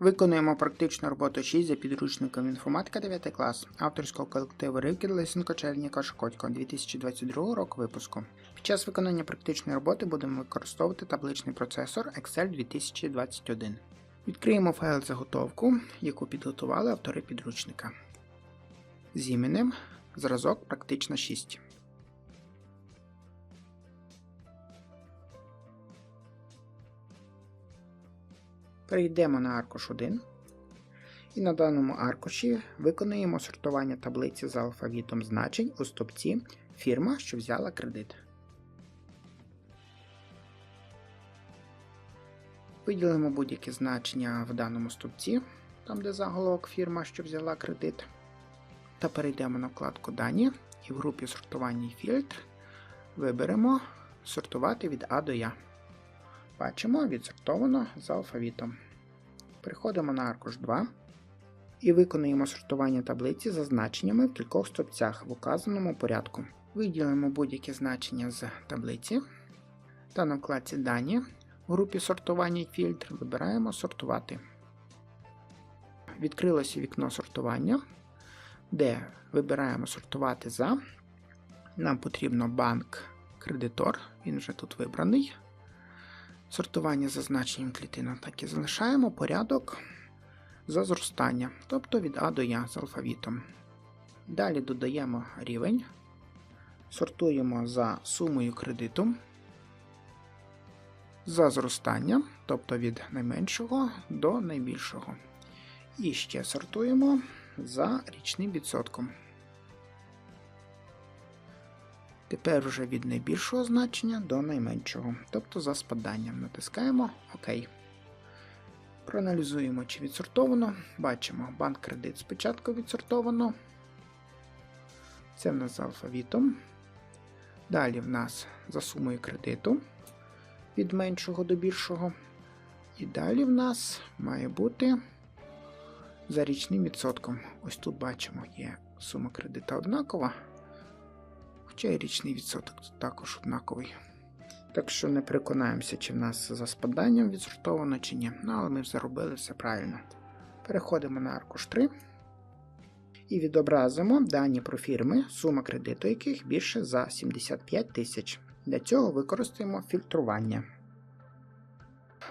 Виконуємо практичну роботу 6 за підручником інформатика 9 клас авторського колективу Ривкіт Лисенко Черніка Шкодько 2022 року випуску. Під час виконання практичної роботи будемо використовувати табличний процесор Excel 2021. Відкриємо файл заготовку, яку підготували автори підручника. З іменем зразок практична 6. Перейдемо на аркуш 1. І на даному аркуші виконуємо сортування таблиці за алфавітом значень у стопці фірма, що взяла кредит. Виділимо будь-які значення в даному стопці, там де заголовок фірма, що взяла кредит. Та перейдемо на вкладку Дані і в групі сортування фільтр виберемо сортувати від А до Я. Бачимо, відсортовано за алфавітом. Переходимо на аркуш 2 і виконуємо сортування таблиці за значеннями в кількох стопцях в указаному порядку. Виділимо будь-яке значення з таблиці та на вкладці Дані в групі сортування фільтр вибираємо Сортувати. Відкрилося вікно сортування, де вибираємо сортувати за. Нам потрібно банк кредитор, він вже тут вибраний. Сортування за значенням клітинок так і залишаємо порядок за зростання, тобто від А до Я з алфавітом. Далі додаємо рівень, сортуємо за сумою кредиту, за зростання, тобто від найменшого до найбільшого. І ще сортуємо за річним відсотком. Тепер вже від найбільшого значення до найменшого, тобто за спаданням. Натискаємо ОК. Проаналізуємо, чи відсортовано. Бачимо, банк кредит спочатку відсортовано. Це в нас за алфавітом. Далі в нас за сумою кредиту від меншого до більшого. І далі в нас має бути за річним відсотком. Ось тут бачимо, є сума кредита однакова. Хоча і річний відсоток також однаковий. Так що не переконаємося, чи в нас за спаданням відсортовано, чи ні. Ну, але ми зробили все правильно. Переходимо на аркуш 3 і відобразимо дані про фірми, сума кредиту яких більше за 75 тисяч. Для цього використаємо фільтрування.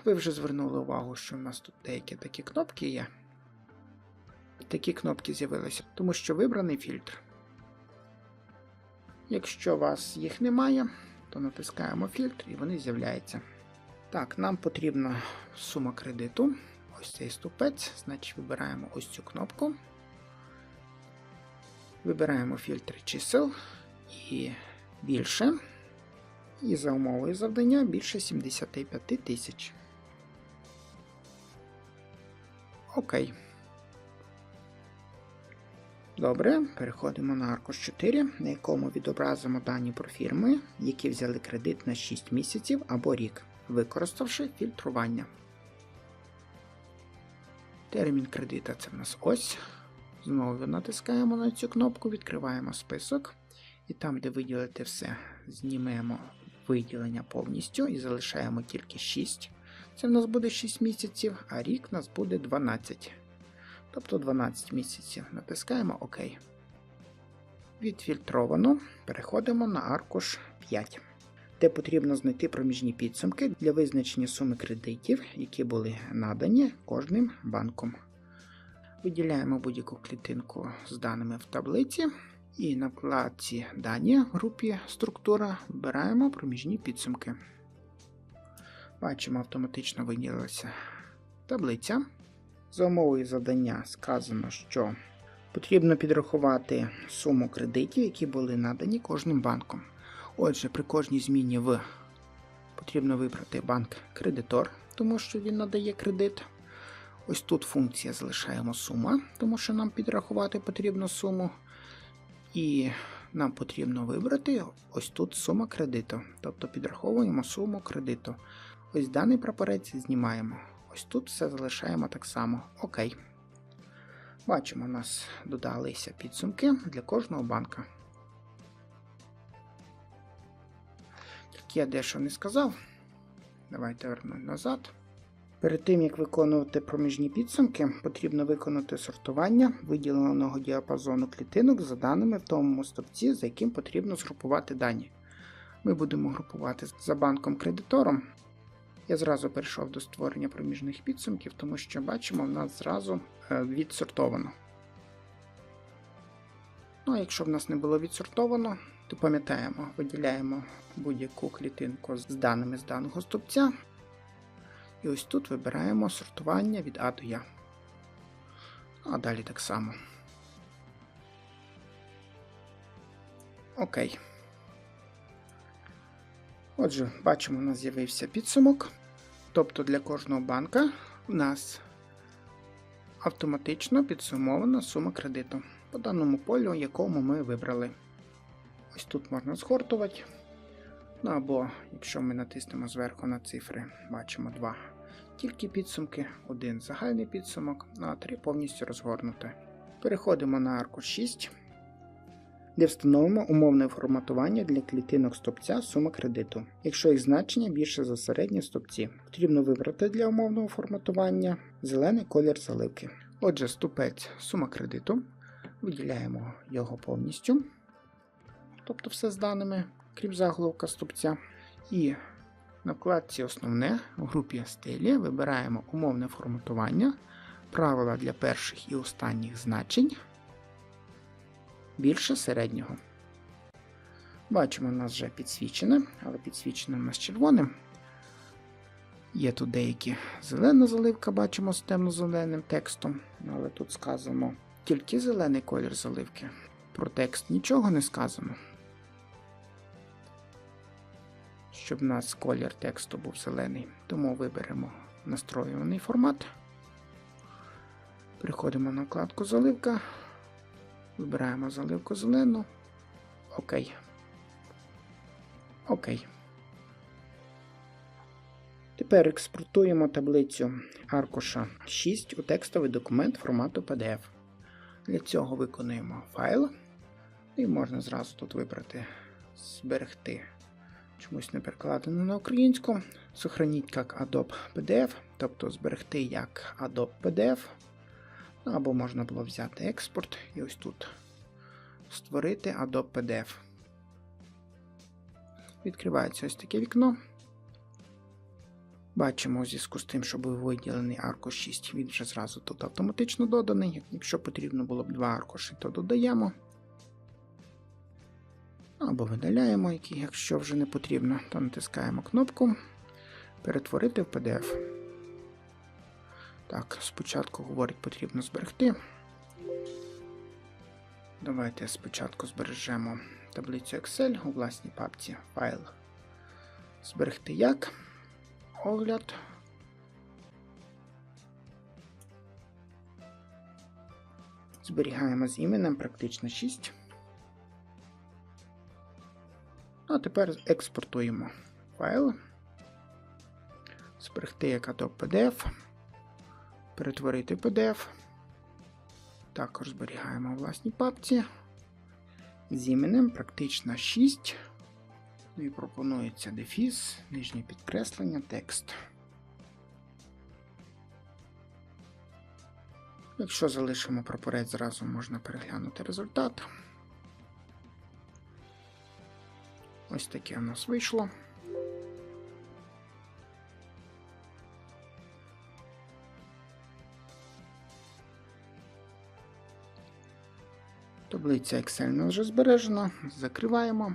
Ви вже звернули увагу, що в нас тут деякі такі кнопки є. Такі кнопки з'явилися, тому що вибраний фільтр. Якщо у вас їх немає, то натискаємо фільтр і вони з'являються. Так, нам потрібна сума кредиту. Ось цей ступець, значить вибираємо ось цю кнопку. Вибираємо фільтр чисел і більше. І за умовою завдання більше 75 тисяч. Окей. Добре, переходимо на аркуш 4, на якому відобразимо дані про фірми, які взяли кредит на 6 місяців або рік, використавши фільтрування. Термін кредита це в нас ось. Знову натискаємо на цю кнопку, відкриваємо список. І там, де виділити все, знімемо виділення повністю і залишаємо тільки 6. Це в нас буде 6 місяців, а рік в нас буде 12 тобто 12 місяців. Натискаємо ОК. Відфільтровано. Переходимо на аркуш 5, де потрібно знайти проміжні підсумки для визначення суми кредитів, які були надані кожним банком. Виділяємо будь-яку клітинку з даними в таблиці. І на вкладці Дані в групі Структура вибираємо проміжні підсумки. Бачимо, автоматично виділилася таблиця. За умовою завдання сказано, що потрібно підрахувати суму кредитів, які були надані кожним банком. Отже, при кожній зміні в потрібно вибрати банк-кредитор, тому що він надає кредит. Ось тут функція залишаємо сума, тому що нам підрахувати потрібно суму. І нам потрібно вибрати ось тут сума кредиту. Тобто підраховуємо суму кредиту. Ось даний прапорець знімаємо. Ось тут все залишаємо так само. Окей. Бачимо, у нас додалися підсумки для кожного банка. Тільки я дещо не сказав. Давайте верну назад. Перед тим, як виконувати проміжні підсумки, потрібно виконати сортування виділеного діапазону клітинок за даними в тому стовпці, за яким потрібно згрупувати дані. Ми будемо групувати за банком кредитором. Я зразу перейшов до створення проміжних підсумків, тому що бачимо, в нас зразу е, відсортовано. Ну, а якщо в нас не було відсортовано, то пам'ятаємо, виділяємо будь-яку клітинку з даними з даного стовпця. І ось тут вибираємо сортування від А до Я. А далі так само. Окей. Отже, бачимо, у нас з'явився підсумок. Тобто для кожного банка у нас автоматично підсумована сума кредиту по даному полю, якому ми вибрали. Ось тут можна згортувати. Ну або, якщо ми натиснемо зверху на цифри, бачимо два тільки підсумки, один загальний підсумок, ну а три повністю розгорнуте. Переходимо на аркуш 6, де встановимо умовне форматування для клітинок стопця сума кредиту. Якщо їх значення більше за середні стопці, потрібно вибрати для умовного форматування зелений колір заливки. Отже, ступець сума кредиту. Виділяємо його повністю, тобто все з даними, крім заголовка стопця. І на вкладці Основне в групі стилі вибираємо умовне форматування, правила для перших і останніх значень більше середнього. Бачимо, у нас вже підсвічене, але підсвічене у нас червоним. Є тут деякі зелена заливка, бачимо з темно-зеленим текстом, але тут сказано тільки зелений колір заливки. Про текст нічого не сказано. Щоб у нас колір тексту був зелений, тому виберемо настроюваний формат. Переходимо на вкладку заливка. Вибираємо заливку зелену. Окей. Окей. Тепер експортуємо таблицю аркуша 6 у текстовий документ формату PDF. Для цього виконуємо файл. І можна зразу тут вибрати Зберегти. Чомусь не перекладено на українську. Сохраніть як Adobe PDF, тобто зберегти як Adobe PDF. Або можна було взяти експорт і ось тут створити Adobe PDF. Відкривається ось таке вікно. Бачимо у зв'язку з тим, що був виділений аркуш 6, він вже зразу тут автоматично доданий. Якщо потрібно було б два аркуші, то додаємо. Або видаляємо, які, якщо вже не потрібно, то натискаємо кнопку Перетворити в PDF. Так, спочатку говорить, потрібно зберегти. Давайте спочатку збережемо таблицю Excel у власній папці файл. Зберегти як. Огляд. Зберігаємо з іменем практично 6. А тепер експортуємо файл. Зберегти як Adobe PDF. Перетворити PDF. Також зберігаємо у власній папці. З іменем практично 6. Ну і пропонується дефіс, нижнє підкреслення, текст. Якщо залишимо прапорець, зразу можна переглянути результат. Ось таке у нас вийшло. Таблиця Excel не вже збережена. Закриваємо.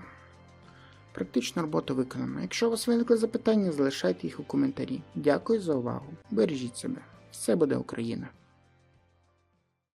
Практична робота виконана. Якщо у вас виникли запитання, залишайте їх у коментарі. Дякую за увагу. Бережіть себе. Все буде Україна!